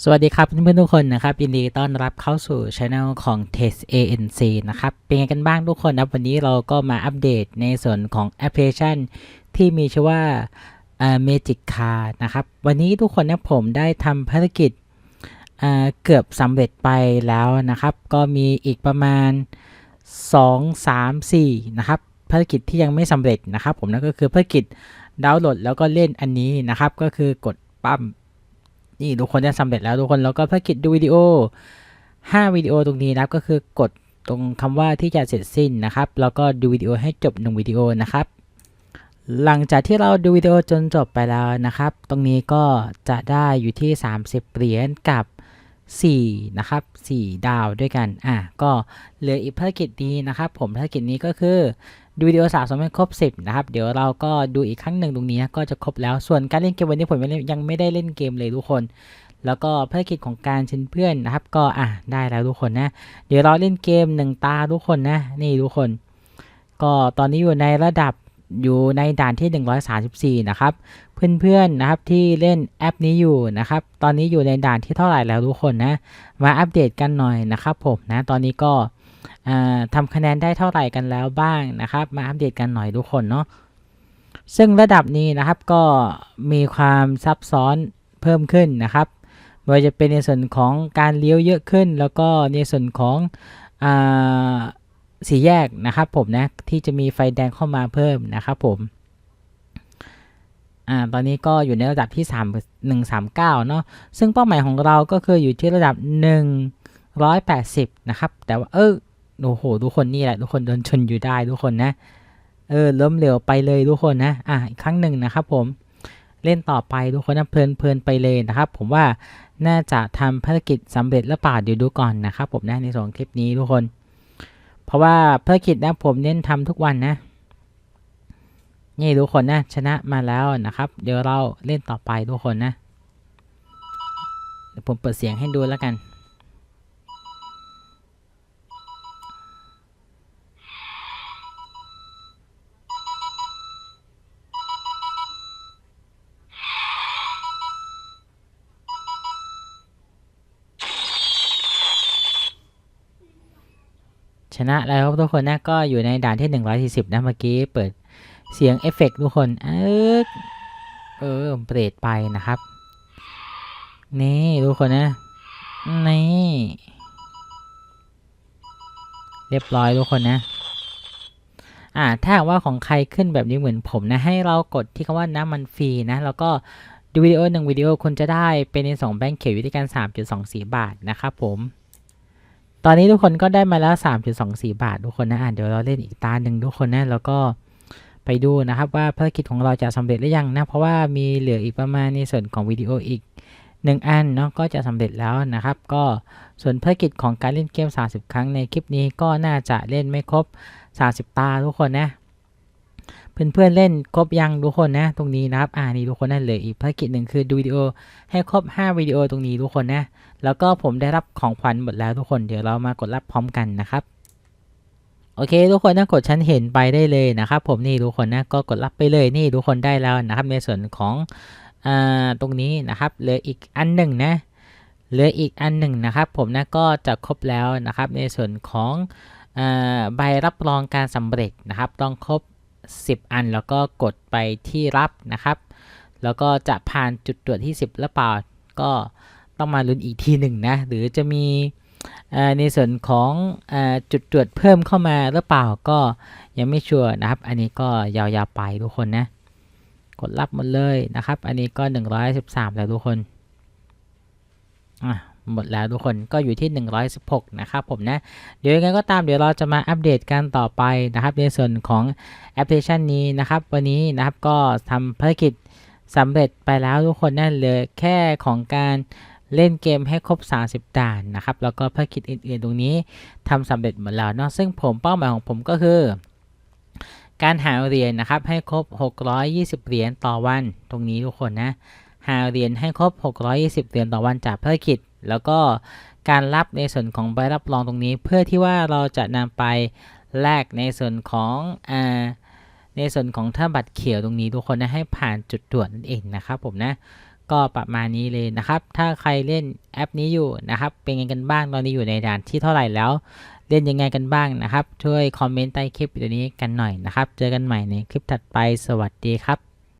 สวัสดีครับเพื่อนๆทุกคนนะครับยินดีต้อนรับเข้าสู่ช anel ของ Test ANC นะครับเป็นไงกันบ้างทุกคนนะวันนี้เราก็มาอัปเดตในส่วนของแอปพลิเคชัน ที่มีชื่อว่าเอ่อ Magic Card นะครับวันนี้ทุกคนนะผมได้ทำภารกิจเเกือบสำเร็จไปแล้วนะครับ ก็มีอีกประมาณ 2 3 4 นะครับภารกิจที่ยังไม่สำเร็จนะครับ ผมนั่นก็คือภารกิจดาวน์โหลดแล้วก็เล่นอันนี้นะครับ ก็คือกดปั๊ม นี่ทุกคนได้สำเร็จแล้วทุกคนแล้วก็ภารกิจดูวิดีโอ 5 วิดีโอตรงนี้นะครับก็คือกดตรงคำว่าที่จะเสร็จสิ้นนะครับ แล้วก็ดูวิดีโอให้จบ1วิดีโอนะครับ หลังจากที่เราดูวิดีโอจนจบไปแล้วนะครับ ตรงนี้ก็จะได้อยู่ที่ 30 เหรียญกับ4นะครับ4ดาวด้วยกัน อะ ก็เหลืออีกภารกิจนี้นะครับ ผมภารกิจนี้ก็คือ ดูวิดีโอสะสมให้ครบ 10 นะครับ เดี๋ยวเราก็ดูอีกครั้งหนึ่งตรงนี้ก็จะครบแล้ว ส่วนการเล่นเกมวันนี้ผมยังไม่ได้เล่นเกมเลยทุกคน แล้วก็ภารกิจของการเชิญเพื่อนนะครับ ก็อะได้แล้วทุกคนนะ เดี๋ยวเราเล่นเกมหนึ่งตาทุกคนนะ นี่ทุกคน ก็ตอนนี้อยู่ในระดับอยู่ในด่านที่ 134 นะครับ เพื่อนๆนะครับที่เล่นแอปนี้อยู่นะครับ ตอนนี้อยู่ในด่านที่เท่าไหร่แล้วทุกคนนะ มาอัปเดตกันหน่อยนะครับผมนะ ตอนนี้ก็ ทำคะแนนได้เท่าไหร่กันแล้วบ้างนะครับ มาอัปเดตกันหน่อยทุกคนเนาะซึ่งระดับนี้นะครับก็มีความซับซ้อนเพิ่มขึ้นนะครับไม่ว่าจะเป็นในส่วนของการเลี้ยวเยอะขึ้น แล้วก็ในส่วนของอสี่แยกนะครับผมนะที่จะมีไฟแดงเข้ามาเพิ่มนะครับผมอ่าตอนนี้ก็อยู่ในระดับที่ 3 139 เนาะซึ่งเป้าหมายของเราก็คืออยู่ที่ระดับ 180 นะครับ แต่ว่าเออ โอ้โห ทุกคนนี่แหละ ทุกคนโดนชนอยู่ได้ทุกคนนะ เออล้มเหลวไปเลยทุกคนนะ อะอีกครั้งหนึ่งนะครับผม เล่นต่อไปทุกคนนะเพลินเพลินไปเลยนะครับ ผมว่าน่าจะทำภารกิจสำเร็จหรือเปล่าเดี๋ยวดูก่อนนะครับผมนะในสองคลิปนี้ทุกคน เพราะว่าภารกิจนะผมเน้นทำทุกวันนะนี่ทุกคนนะชนะมาแล้วนะครับ เดี๋ยวเราเล่นต่อไปทุกคนนะเดี๋ยวผมเปิดเสียงให้ดูแล้วกัน ชนะแล้วครับทุกคนนะก็อยู่ในด่านที่ 140 นะเมื่อกี้เปิดเสียงเอฟเฟกต์ทุกคนเออเออเบรดไปนะครับ นี่ทุกคนนะ นี่เรียบร้อยทุกคนนะอ่าถ้าหากว่าของใครขึ้นแบบนี้เหมือนผมนะ ให้เรากดที่คำว่าน้ำมันฟรีนะ แล้วก็ดูวิดีโอหนึ่งวิดีโอคุณจะได้เป็นในสองแบงค์เขียวอยู่ที่กัน3.24 บาทนะครับผม ตอนนี้ทุกคนก็ได้มาแล้ว3.24 บาท ทุกคนนะอะเดี๋ยวเราเล่นอีกตาหนึ่งทุกคนนะแล้วก็ไปดูนะครับว่าภารกิจของเราจะสำเร็จหรือยังนะ เพราะว่ามีเหลืออีกประมาณในส่วนของวิดีโออีก 1 อันเนาะก็จะสำเร็จแล้วนะครับ ก็ส่วนภารกิจของการเล่นเกม 30 ครั้งในคลิปนี้ก็น่าจะเล่นไม่ครบ 30 ตาทุกคนนะ เพื่อนๆเล่นครบยังทุกคนนะตรงนี้นะครับอ่านี่ทุกคนนั่นเลืออีกภารกิจหนึ่งคือดูวิดีโอให้ครบ 5 วิดีโอตรงนี้ทุกคนนะแล้วก็ผมได้รับของขวัญหมดแล้วทุกคนเดี๋ยวเรามากดรับพร้อมกันนะครับโอเค ทุกคนนะกดชั้นเห็นไปได้เลยนะครับ ผมนี่ทุกคนนะก็กดรับไปเลยนี่ทุกคนได้แล้วนะครับ ในส่วนของอ่าตรงนี้นะครับเหลืออีกอันหนึ่งนะเหลืออีกอันหนึ่งนะครับ ผมนะก็จะครบแล้วนะครับ ในส่วนของอาใบรับรองการสำเร็จนะครับ ต้องครบ 10 อัน แล้วก็กดไปที่รับนะครับ แล้วก็จะผ่านจุดตรวจที่ 10 หรือเปล่า ก็ต้องมาลุ้นอีกทีหนึ่งนะ หรือจะมีในส่วนของออจุดตรวจเพิ่มเข้ามาหรือเปล่าก็ยังไม่ชัวร์นะครับ อันนี้ก็ยาวๆไปทุกคนนะ กดรับหมดเลยนะครับ อันนี้ก็ 113 แล้วทุกคนอะ หมดแล้วทุกคนก็อยู่ที่ 116 นะครับผมนะ เดี๋ยวยังไงก็ตามเดี๋ยวเราจะมาอัปเดตกันต่อไปนะครับ ในส่วนของแอปพลิเคชันนี้นะครับ วันนี้นะครับก็ทำภารกิจสำเร็จไปแล้วทุกคนนั่นเลยแค่ของการเล่นเกมให้ครบ 30 ด่านนะครับ แล้วก็ภารกิจอื่นๆ ตรงนี้ทำสำเร็จหมดแล้วเนาะซึ่งผมเป้าหมายของผมก็คือ การหาเหรียญนะครับให้ครบ 620 เหรียญต่อวัน ตรงนี้ทุกคนนะหาเหรียญให้ครบ 620 เหรียญต่อวันจากภารกิจ แล้วก็การรับในส่วนของใบรับรองตรงนี้ เพื่อที่ว่าเราจะนำไปแลกในส่วนของอ่าในส่วนของถ้าบัตรเขียวตรงนี้ทุกคนนะให้ผ่านจุดตรวจนั่นเองนะครับผมนะก็ประมาณนี้เลยนะครับ ถ้าใครเล่นแอปนี้อยู่นะครับ เป็นไงกันบ้างตอนนี้อยู่ในด่านที่เท่าไหร่แล้ว เล่นยังไงกันบ้างนะครับ ช่วยคอมเมนต์ใต้คลิปวิดีโอนี้กันหน่อยนะครับ เจอกันใหม่ในคลิปถัดไปสวัสดีครับ